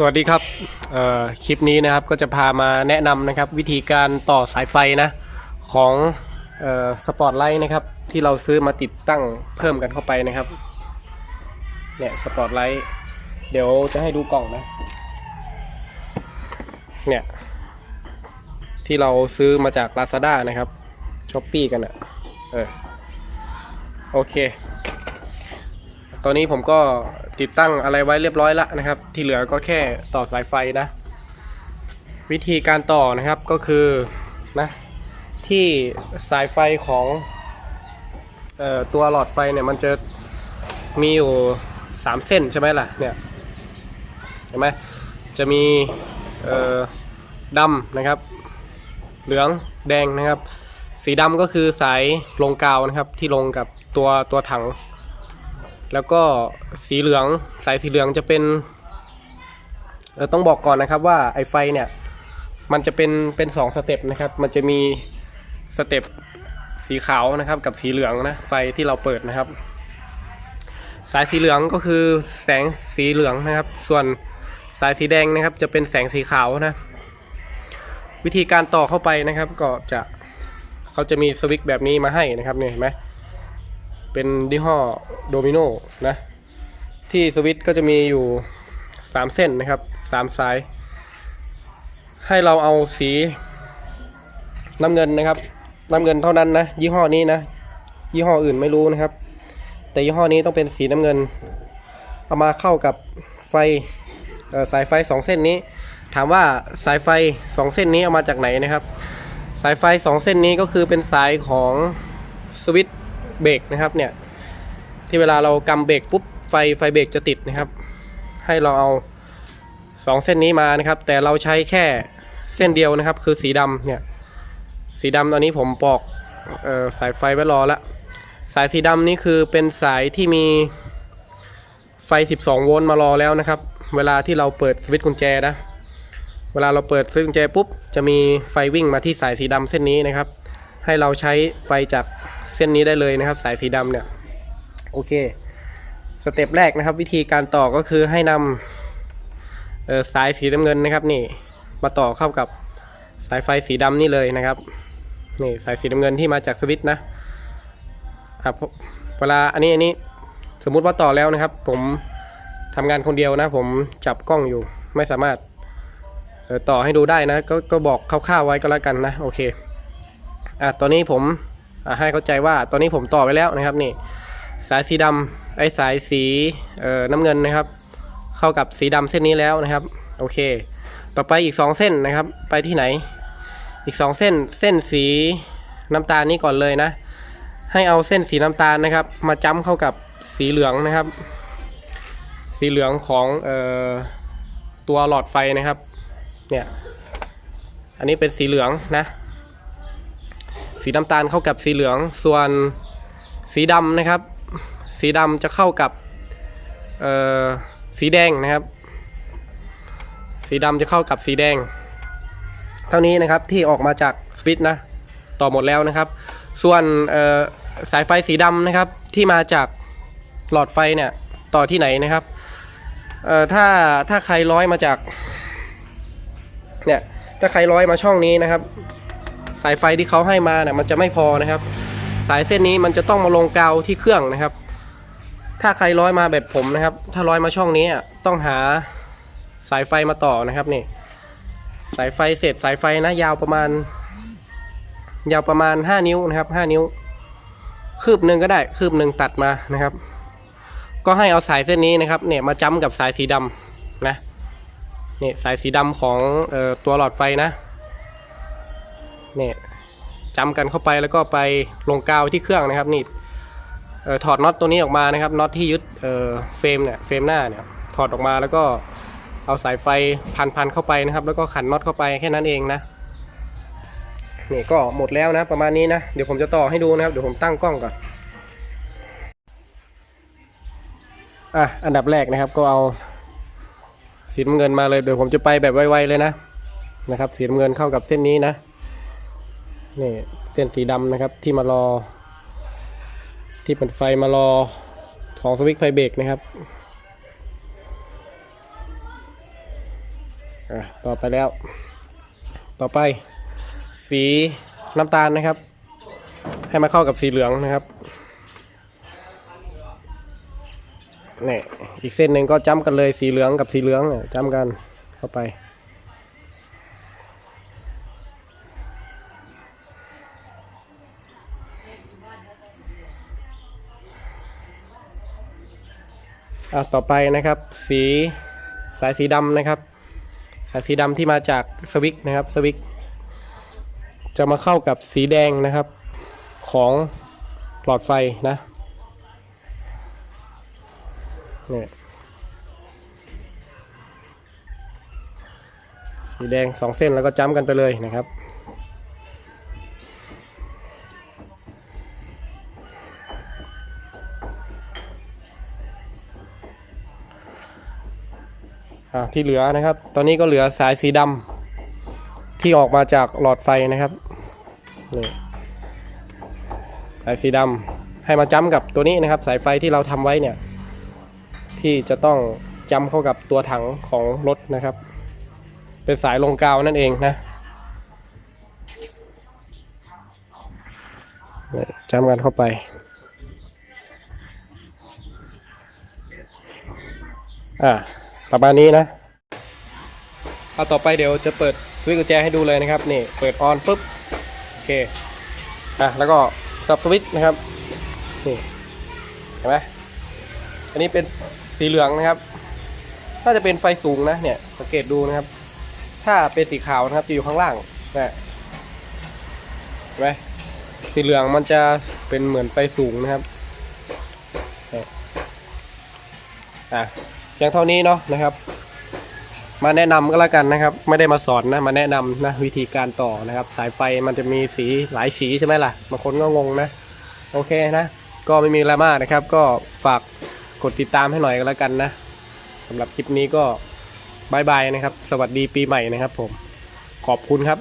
สวัสดีครับคลิปนี้นะครับก็จะพามาแนะนำนะครับ วิธีการต่อสายไฟนะของสปอตไลท์นะครับ ที่เราซื้อมาติดตั้งเพิ่มกันเข้าไปนะครับเนี่ยสปอตไลท์เดี๋ยวจะให้ดูกล่องนะเนี่ยที่เราซื้อมาจาก Lazada นะครับช้อปปี้กันอะ่ะเออโอเค ตอนนี้ผมก็ ติดตั้งอะไรไว้เรียบร้อยแล้วนะครับ ที่เหลือก็แค่ต่อสายไฟนะ วิธีการต่อนะครับก็คือนะที่สายไฟของออตัวหลอดไฟเนี่ยมันจะมีอยู่3เส้นใช่ไหมล่ะเนี่ยเห็นไหมจะมีดำนะครับ เหลืองแดงนะครับ สีดำก็คือสายลงกาวนะครับที่ลงกับตัวตัวถัง แล้วก็สีเหลืองสายสีเหลืองจะเป็นเออต้องบอกก่อนนะครับว่าไอไฟเนี่ยมันจะเป็นเป็นสองสเต็ปนะครับ มันจะมีสเต็ปสีขาวนะครับกับสีเหลืองนะไฟที่เราเปิดนะครับ สายสีเหลืองก็คือแสงสีเหลืองนะครับ ส่วนสายสีแดงนะครับ จะเป็นแสงสีขาวนะ วิธีการต่อเข้าไปนะครับ ก็จะเขาจะมีสวิตช์แบบนี้มาให้นะครับเนี่ยเห็นไหม เป็นยี่ห้อโดมิโนนะ ที่สวิตก็จะมีอยู่ 3 เส้นนะครับ 3 สาย ให้เราเอาสีน้ำเงินนะครับ น้ำเงินเท่านั้นนะ ยี่ห้อนี้นะ ยี่ห้ออื่นไม่รู้นะครับ แต่ยี่ห้อนี้ต้องเป็นสีน้ำเงิน เอามาเข้ากับไฟสายไฟ 2 เส้นนี้ ถามว่าสายไฟ 2 เส้นนี้เอามาจากไหนนะครับ สายไฟ 2 เส้นนี้ก็คือเป็นสายของสวิตช์ เบรกนะครับเนี่ยที่เวลาเรากำเบรกปุ๊บไฟไฟเบรกจะติดนะครับ ให้เราเอาสองเส้นนี้มานะครับ แต่เราใช้แค่เส้นเดียวนะครับ คือสีดำเนี่ยสีดำตอนนี้ผมปอกออสายไฟไว้รอละสายสีดำนี่คือเป็นสายที่มีไฟ 12 โวลต์มารอแล้วนะครับ เวลาที่เราเปิดสวิตช์กุญแจนะเวลาเราเปิดสวิตช์กุญแจปุ๊บจะมีไฟวิ่งมาที่สายสีดำเส้นนี้นะครับ ให้เราใช้ไฟจาก เส้นนี้ได้เลยนะครับ สายสีดำเนี่ยโอเคสเต็ปแรกนะครับ วิธีการต่อก็คือให้นำสายสีน้ำเงินนะครับ นี่มาต่อเข้ากับสายไฟสีดำนี่เลยนะครับนี่สายสีน้ำเงินที่มาจากสวิตช์นะอะพอเวลาอันนี้อันนี้สมมุติว่าต่อแล้วนะครับ ผมทำงานคนเดียวนะ ผมจับกล้องอยู่ไม่สามารถต่อให้ดูได้นะ ก็ก็บอกคร่าวๆไว้ก็แล้วกันนะ โอเคอะตอนนี้ผม ให้เข้าใจว่าตอนนี้ผมต่อไว้แล้วนะครับนี่สายสีดำไอ้สายสีน้ำเงินนะครับ เข้ากับสีดำเส้นนี้แล้วนะครับ โอเค ต่อไปอีก 2 เส้นนะครับ ไปที่ไหน อีก 2 เส้นเส้นสีน้ำตาลนี้ก่อนเลยนะ ให้เอาเส้นสีน้ำตาลนะครับ มาจ้ำเข้ากับสีเหลืองนะครับ สีเหลืองของออตัวหลอดไฟนะครับเนี่ยอันนี้เป็นสีเหลืองนะ สีน้ำตาลเข้ากับสีเหลือง ส่วนสีดำนะครับ สีดำจะเข้ากับสีแดงนะครับ สีดำจะเข้ากับสีแดง เท่านี้นะครับที่ออกมาจากสวิตนะต่อหมดแล้วนะครับ ส่วนสายไฟสีดำนะครับที่มาจากหลอดไฟเนี่ยต่อที่ไหนนะครับถ้าถ้าใครร้อยมาจากเนี่ยถ้าใครร้อยมาช่องนี้นะครับ สายไฟที่เขาให้มาเนี่ยมันจะไม่พอนะครับ สายเส้นนี้มันจะต้องมาลงกาวที่เครื่องนะครับ ถ้าใครร้อยมาแบบผมนะครับ ถ้าร้อยมาช่องนี้อะต้องหาสายไฟมาต่อนะครับนี่ สายไฟเศษสายไฟนะ ยาวประมาณ ยาวประมาณ 5 นิ้วนะครับ 5 นิ้ว คืบหนึ่งก็ได้คืบหนึ่งตัดมานะครับ ก็ให้เอาสายเส้นนี้นะครับเนี่ยมาจ้ำกับสายสีดำนะเนี่ยสายสีดำของออตัวหลอดไฟนะ เนี่ยจำกันเข้าไปแล้วก็ไปลงกาวที่เครื่องนะครับนี่ถอดน็อตตัวนี้ออกมานะครับน็อตที่ยึดเเฟรมเนี่ยเฟรมหน้าเนี่ยถอดออกมาแล้วก็เอาสายไฟพันพันๆเข้าไปนะครับ แล้วก็ขันน็อตเข้าไปแค่นั้นเองนะนี่ก็หมดแล้วนะประมาณนี้นะเดี๋ยวผมจะต่อให้ดูนะครับเดี๋ยวผมตั้งกล้องก่อนอะอันดับแรกนะครับก็เอาสีน้ำเงินมาเลยเดี๋ยวผมจะไปแบบไวๆเลยนะนะครับสีน้ำเงินเข้ากับเส้นนี้นะ นี่เส้นสีดำนะครับที่มารอ ที่เป็นไฟมารอของสวิตช์ไฟเบรกนะครับต่อไปแล้ว ต่อไป สีน้ำตาลนะครับ ให้มาเข้ากับสีเหลืองนะครับนี่อีกเส้นหนึ่งก็จ้ำกันเลยสีเหลืองกับสีเหลืองเนี่ยจ้ำกันเข้าไป อะต่อไปนะครับ สีสายสีดำนะครับ สายสีดำที่มาจากสวิกนะครับสวิกจะมาเข้ากับสีแดงนะครับของหลอดไฟนะนี่สีแดงสองเส้นแล้วก็จ้ำกันไปเลยนะครับ ที่เหลือนะครับ ตอนนี้ก็เหลือสายสีดำที่ออกมาจากหลอดไฟนะครับนี่สายสีดำให้มาจ้ำกับตัวนี้นะครับ สายไฟที่เราทำไว้เนี่ย ที่จะต้องจ้ำเข้ากับตัวถังของรถนะครับ เป็นสายลงกาวนั่นเองนะจ้ำกันเข้าไปอ่า ประมาณนี้นะเอาต่อไปเดี๋ยวจะเปิดสวิตช์กุญแจให้ดูเลยนะครับนี่เปิดออนปุ๊บโอเคอะแล้วก็สับสวิตช์นะครับนี่เห็นไหมอันนี้เป็นสีเหลืองนะครับน่าจะเป็นไฟสูงนะเนี่ยสังเกตดูนะครับ ถ้าเป็นสีขาวนะครับจะอยู่ข้างล่างนะเห็นไหมสีเหลืองมันจะเป็นเหมือนไฟสูงนะครับอะ พียงเท่านี้เนาะนะครับ มาแนะนำก็แล้วกันนะครับ ไม่ได้มาสอนนะมาแนะนำนะวิธีการต่อนะครับ สายไฟมันจะมีสีหลายสีใช่ไหมล่ะบางคนก็งงนะ โอเคนะ ก็ไม่มีอะไรมากนะครับ ก็ฝากกดติดตามให้หน่อยก็แล้วกันนะสำหรับคลิปนี้ก็บายบายนะครับ สวัสดีปีใหม่นะครับผมขอบคุณครับ